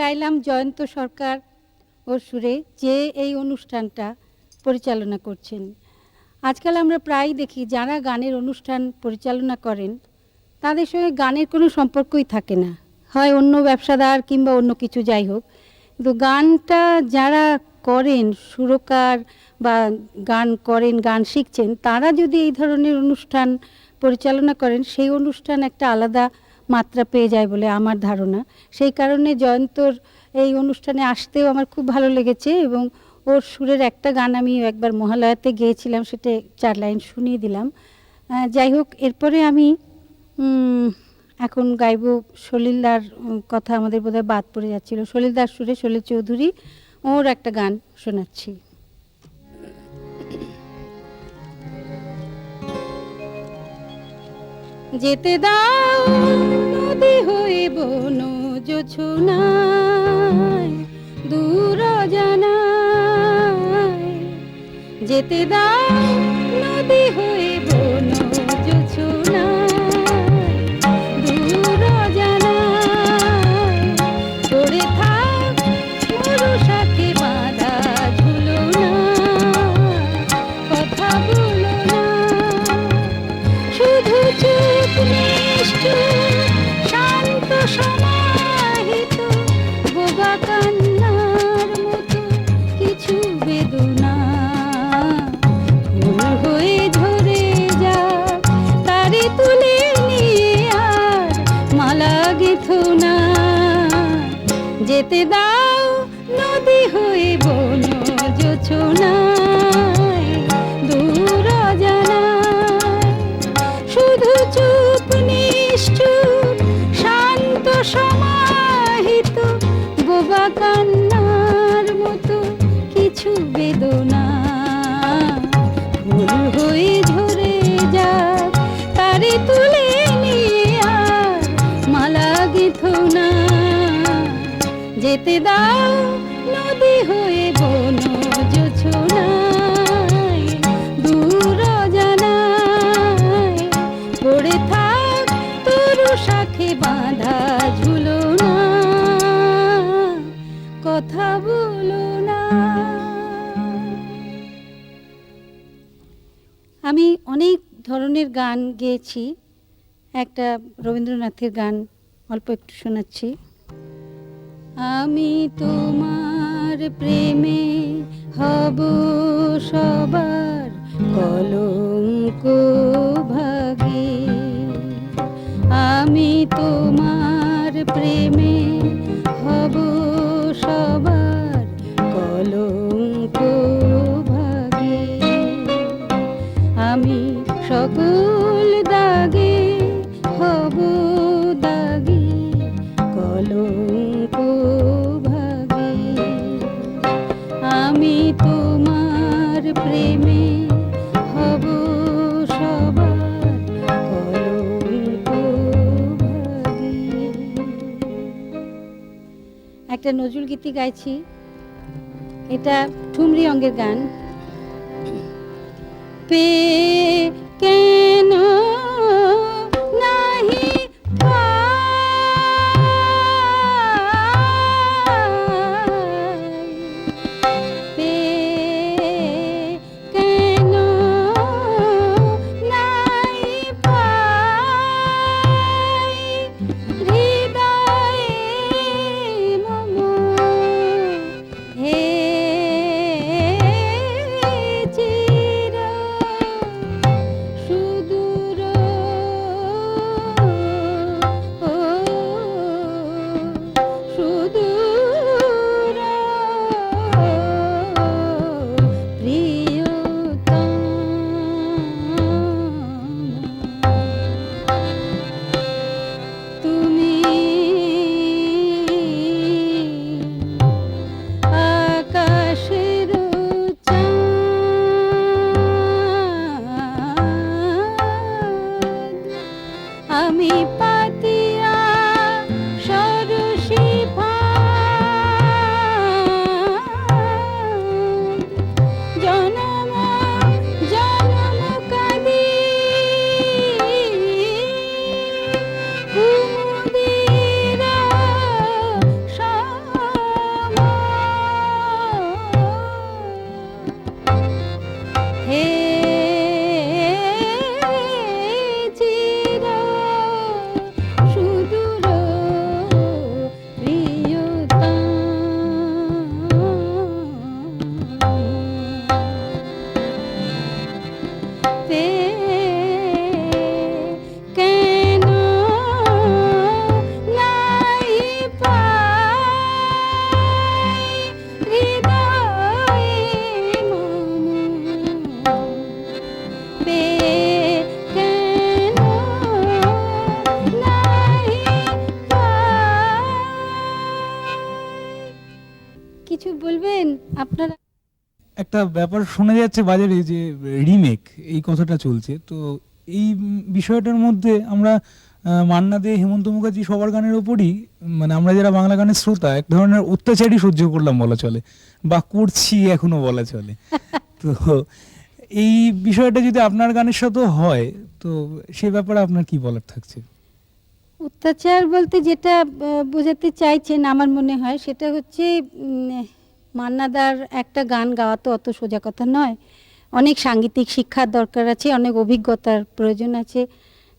গাইলাম জয়ন্ত সরকার ও সুরে যে এই অনুষ্ঠানটা পরিচালনা করছেন। আজকাল আমরা প্রায় দেখি যারা গানের অনুষ্ঠান পরিচালনা করেন, তাদের সঙ্গে গানের কোনো সম্পর্কই থাকে না। হয় অন্য ব্যবসাদার কিংবা অন্য কিছু যাই হোক। কিন্তু গানটা যারা করেন, সুরকার বা গান করেন, গান শিখছেন, তারা যদি এই ধরনের অনুষ্ঠান পরিচালনা করেন, সেই অনুষ্ঠান একটা আলাদা মাত্রা পেয়ে যায় বলে আমার ধারণা। সেই কারণে জয়ন্তর এই অনুষ্ঠানে আসতেও আমার খুব ভালো লেগেছে এবং ওর সুরের একটা গান আমি একবার মহালয়াতে গিয়েছিলাম, সেটা চার লাইন শুনিয়ে দিলাম। যাই হোক, এরপরে আমি এখন গাইব সলিলদার কথা আমাদের বোধহয় বাদ পড়ে যাচ্ছিল। সলিলদার সুরে সলিল চৌধুরী ওর একটা গান শোনাচ্ছি। যেতে দাও নদী হয়ে বন জোছনায় দূর জানায়। যেতে দাও নদী হয়ে যেতে দাও নদী হয়ে বন জোছনায় দূর জানায়, পড়ে থাক তরু শাখে বাঁধা ঝুলো কথা বলো না। আমি অনেক ধরনের গান গেয়েছি, একটা রবীন্দ্রনাথের গান অল্প একটু শোনাচ্ছি। আমি তোমার প্রেমে হব সবার কলঙ্ক ভাগে। আমি তোমার প্রেমে হব সবার একটা নজরুল গীতি গাইছি এটা ঠুমরি অঙ্গের গান। পে কিছু বলবেন আপনারা? একটা ব্যাপার শোনা যাচ্ছে বাজারে যে রিমেক এই কথাটা চলছে। তো এই বিষয়টার মধ্যে আমরা মান্না দে, হেমন্ত মুখার্জি সবার গানের ওপরই মানে আমরা যারা বাংলা গানের শ্রোতা, এক ধরনের অত্যাচারই সহ্য করলাম বলা চলে, বা করছি এখনও বলা চলে। তো এই বিষয়টা যদি আপনার গানের সাথেও হয়, তো সে ব্যাপারে আপনার কি বলার থাকছে? অত্যাচার বলতে যেটা বোঝাতে চাইছেন আমার মনে হয়, সেটা হচ্ছে মান্নাদার একটা গান গাওয়া তো অত সোজা কথা নয়। অনেক সাঙ্গীতিক শিক্ষার দরকার আছে, অনেক অভিজ্ঞতার প্রয়োজন আছে।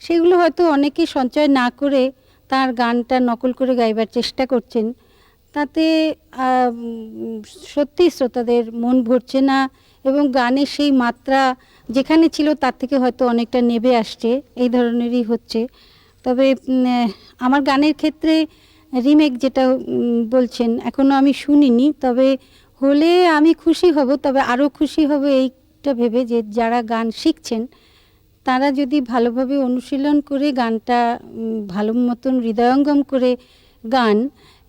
সেগুলো হয়তো অনেকে সঞ্চয় না করে তার গানটা নকল করে গাইবার চেষ্টা করছেন। তাতে সত্যি শ্রোতাদের মন ভরছে না এবং গানের সেই মাত্রা যেখানে ছিল তার থেকে হয়তো অনেকটা নেবে আসছে, এই ধরনেরই হচ্ছে। তবে আমার গানের ক্ষেত্রে রিমেক যেটা বলছেন, এখনও আমি শুনিনি। তবে হলে আমি খুশি হব, তবে আরও খুশি হব এইটা ভেবে যে যারা গান শিখছেন, তারা যদি ভালোভাবে অনুশীলন করে গানটা ভালো মতন হৃদয়ঙ্গম করে গান,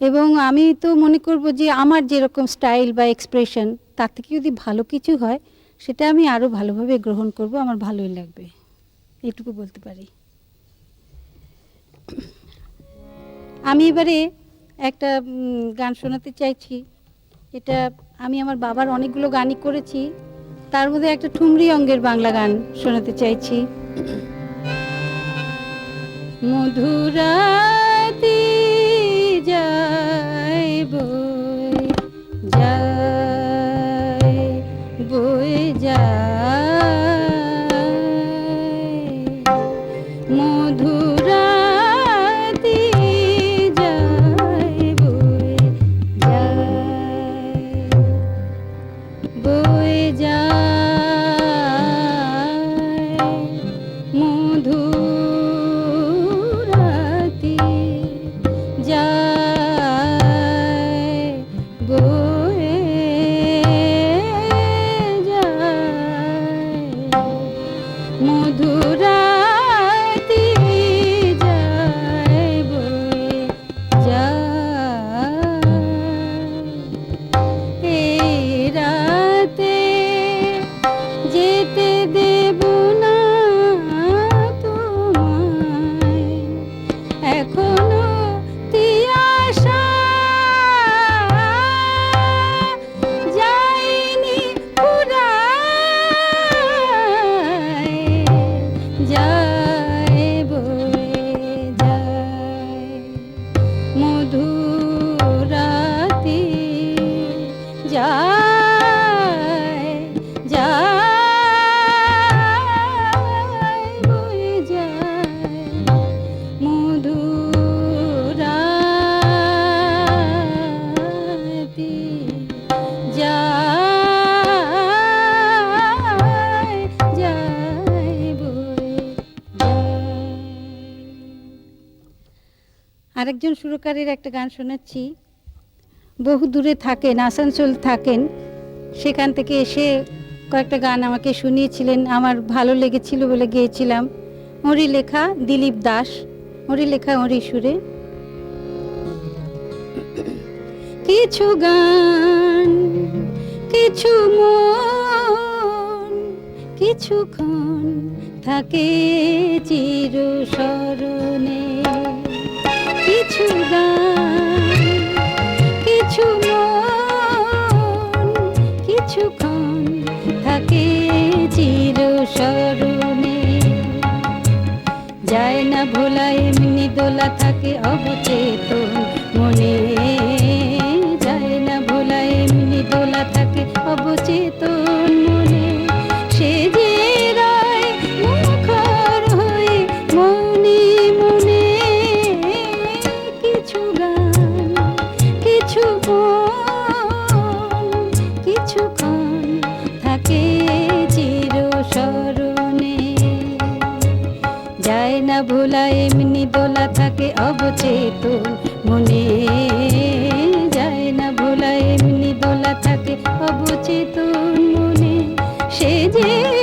এবং আমি তো মনে করব যে আমার যেরকম স্টাইল বা এক্সপ্রেশন, তার থেকে যদি ভালো কিছু হয়, সেটা আমি আরও ভালোভাবে গ্রহণ করব, আমার ভালোই লাগবে। এটুকু বলতে পারি। আমি এবারে একটা গান শোনাতে চাইছি। এটা আমি আমার বাবার অনেকগুলো গানই করেছি। তার মধ্যে একটা ঠুমরি অঙ্গের বাংলা গান শোনাতে চাইছি। মধুরাতি যায় আরেকজন সুরকারের একটা গান শোনাচ্ছি। বহু দূরে থাকেন, আসানসোল থাকেন। সেখান থেকে এসে কয়েকটা গান আমাকে শুনিয়েছিলেন। আমার ভালো লেগেছিল বলে গিয়েছিলাম। ওরই লেখা দিলীপ দাস, ওরই লেখা ওরই সুরে। কিছু গান, কিছু মন, কিছুক্ষণ থাকে চির স্মরণে কিছুক্ষণ থাকে যায় না এমনি থাকে অবচেতন মনে। যায় না ভোলা, এমনি দোলা থাকে অবচেতন ভোলা এমনি দোলা থাকে অবচেতন মনে যায় না ভোলা, এমনি দোলা থাকে অবচেতন মনে সে যে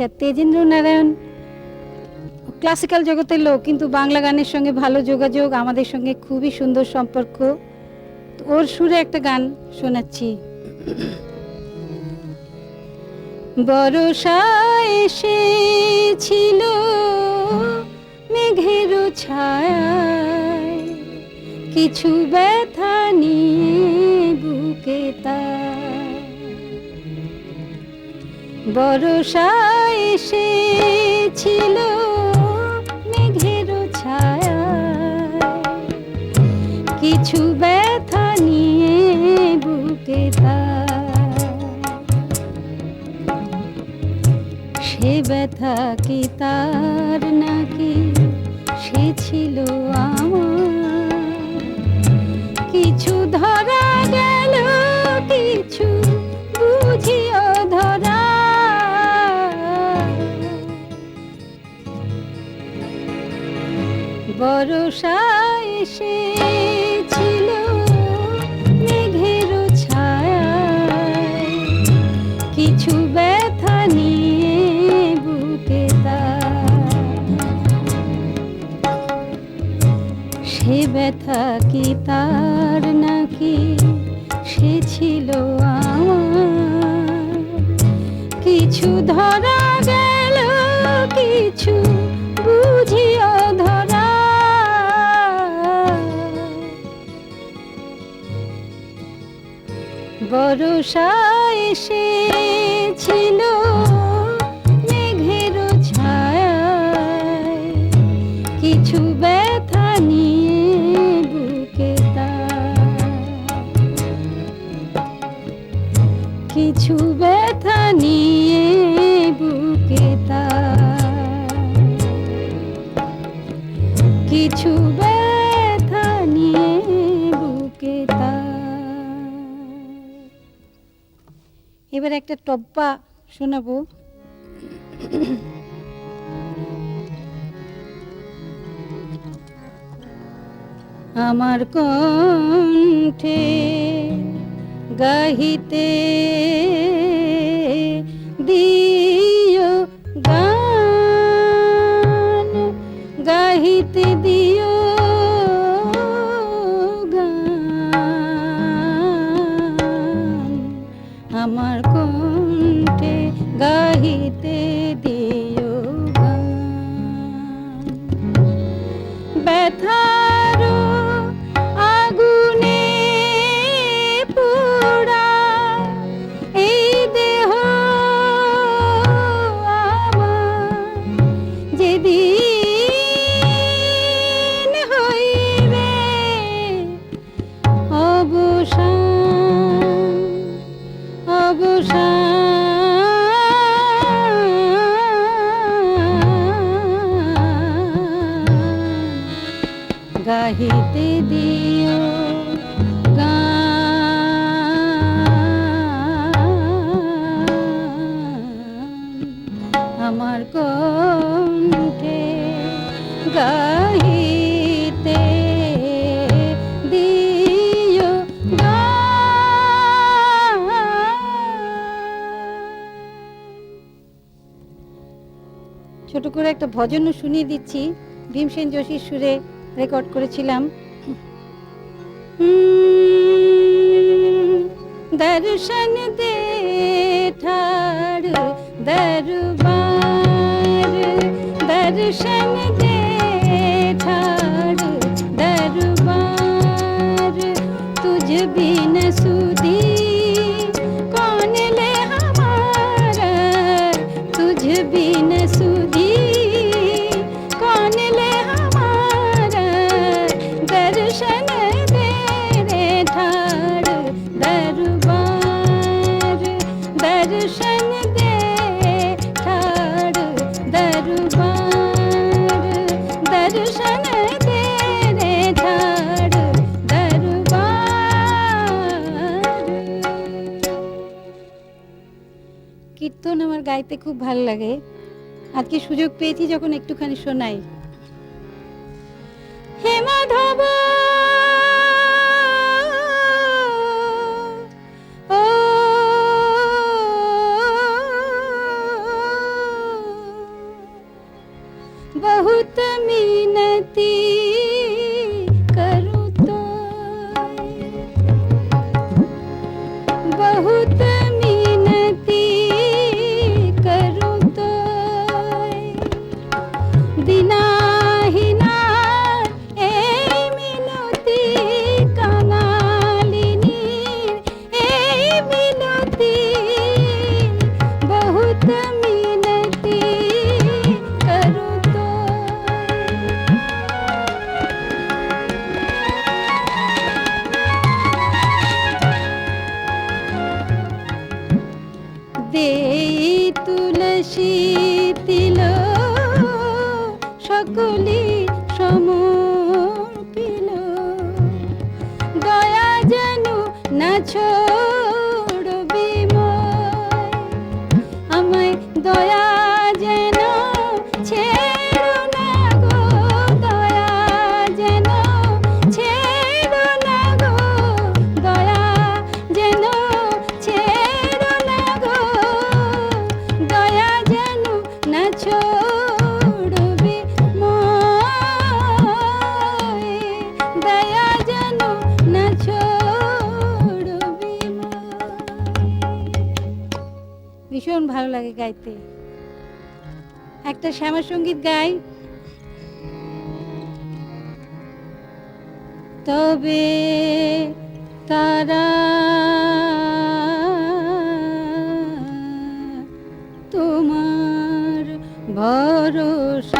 আচ্ছা তেজেন্দ্র নারায়ণ ক্লাসিক্যাল জগতের লোক, কিন্তু বাংলা গানের সঙ্গে ভালো যোগাযোগ, আমাদের সঙ্গে খুবই সুন্দর সম্পর্ক। ওর সুরে একটা গান শোনাচ্ছি। বরষা এসেছিল মেঘের ছায়ায়, কিছু ব্যথা নিয়ে বুকে তার। বরষা এসেছিল মেঘের ছায়া কিছু ব্যথা নিয়ে বুকে সে ব্যথা কি তার? বরষা ছায়ায়। কিছু ব্যথা নিয়ে সে ব্যথা কি তার নাকি? সে ছিল আমার। কিছু ধরা বরষা এসেছিল এবার একটা টপ্পা শোনাবো। আমার কণ্ঠে গাহিতে দিও ভজনও শুনিয়ে দিচ্ছি। ভীমসেন যোশীর সুরে রেকর্ড করেছিলাম। দর্শন গাইতে খুব ভালো লাগে। আজকে সুযোগ পেয়েছি যখন একটুখানি শোনাই। হে মাধব! তুলসী তিল সকলি লাগে গাইতে। একটা শ্যামা সংগীত গাই। তবে তারা তোমার ভরসা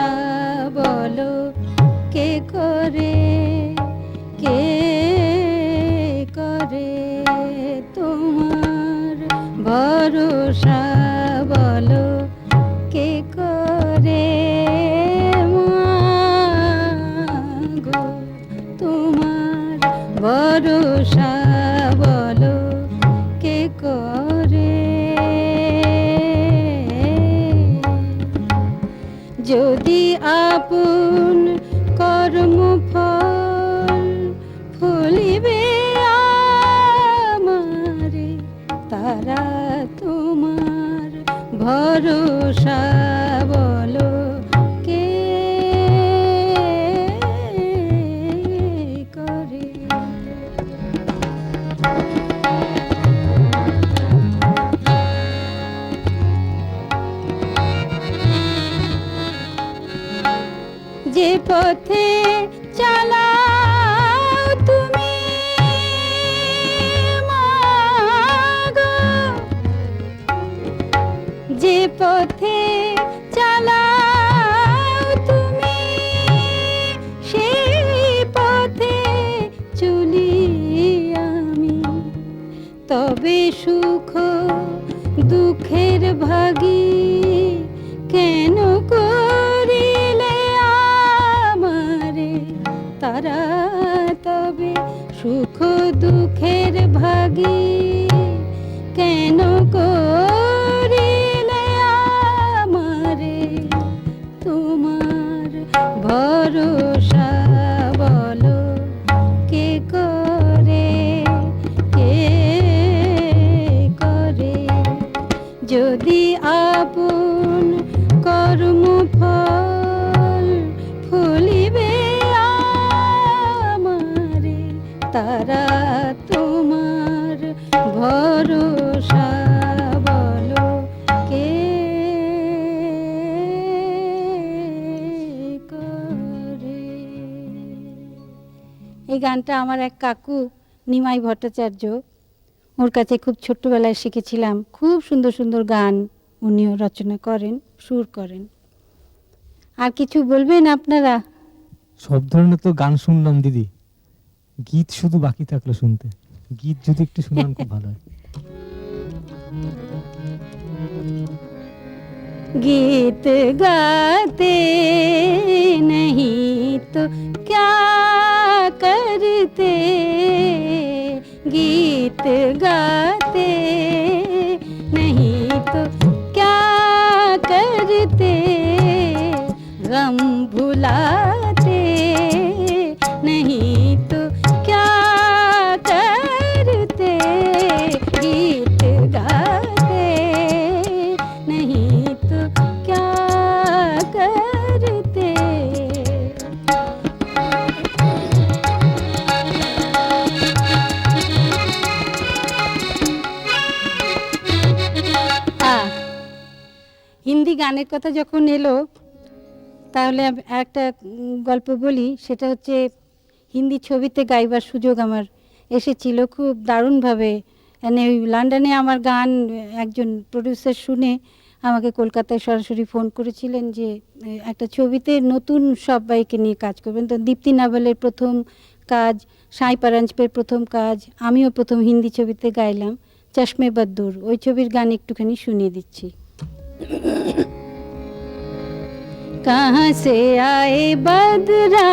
দুঃখের ভাগী। কেন করিলে আমারে তোমার ভরসা বলো? কে করে? কে করে? যদি আপন কর্ম ফল ফলিবে আমারে, তারা এই গানটা আমার এক কাকু নিমাই ভট্টাচার্য ওর কাছে খুব ছোট্টবেলায় শিখেছিলাম খুব সুন্দর সুন্দর গান উনিও রচনা করেন সুর করেন আর কিছু বলবেন আপনারা সব ধরনের তো গান শুনলাম দিদি গীত শুধু বাকি থাকলো শুনতে গীত যদি একটু শুনলাম খুব ভালো হয় गीत गाते नहीं तो क्या करते गीत गाते। नहीं तो क्या करते? गम भुलाते হিন্দি গানের কথা যখন এলো, তাহলে একটা গল্প বলি, সেটা হচ্ছে হিন্দি ছবিতে গাইবার সুযোগ আমার এসেছিল খুব দারুণভাবে। মানে ওই লন্ডনে আমার গান একজন প্রডিউসার শুনে আমাকে কলকাতায় সরাসরি ফোন করেছিলেন যে, একটা ছবিতে নতুন সবাইকে নিয়ে কাজ করবেন। তো দীপ্তি নাভালের প্রথম কাজ, সাই পারাঞ্জপের প্রথম কাজ, আমিও প্রথম হিন্দি ছবিতে গাইলাম, চশমে বদ্দুর। ওই ছবির গান একটুখানি শুনিয়ে দিচ্ছি। कहाँ से आए बदरा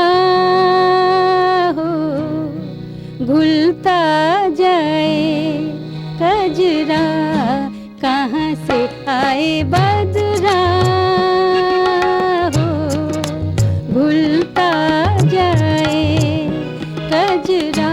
हो घुलता जाए कजरा। कहाँ से आए बदरा हो घुलता जाए कजरा।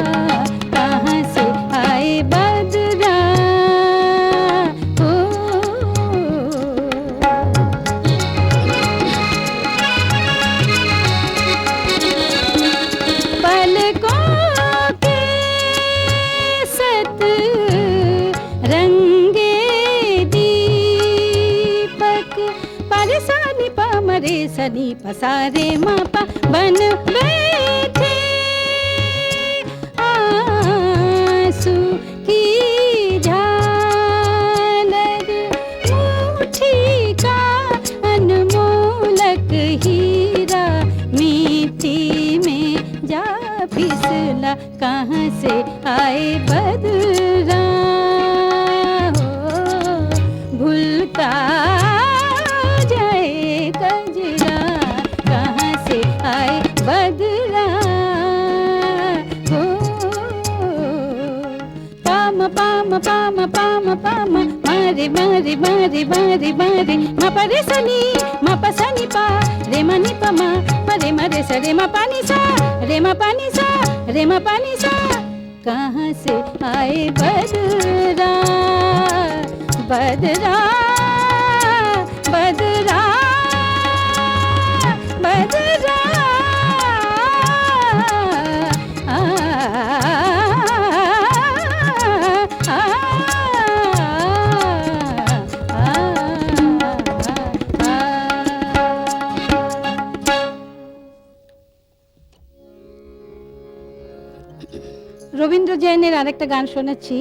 पसारे मापा बन बैठे। आँसू की झालर, मुट्ठी का अनमोलक हीरा मिट्टी में जा फिसला कहाँ से आए बदरा बन जा कहाँ से आए बदरा? बदरा রবীন্দ্র জৈনের আরেকটা গান শোনাচ্ছি।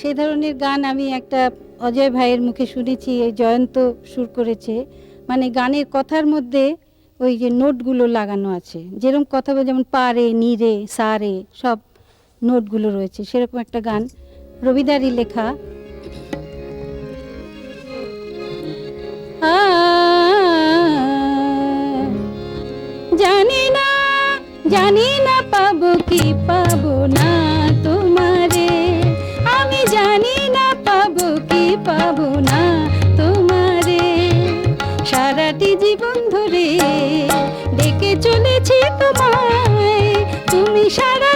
সেই ধরনের গান আমি একটা অজয় ভাইয়ের মুখে শুনেছি, এই জয়ন্ত সুর করেছে। মানে গানের কথার মধ্যে ওই যে নোটগুলো লাগানো আছে। যেরকম কথা বলে যেমন পারে, নিরে, সারে, সব নোটগুলো রয়েছে। সেরকম একটা গান রবিদারি লেখা। জানি না জানি না পাবো কি পাবো না তোমারে? আমি জানি না পাবো কি পাবো না তোমারে। সারাটি জীবন ধরে ডেকে চলেছি তোমায়। তুমি সারা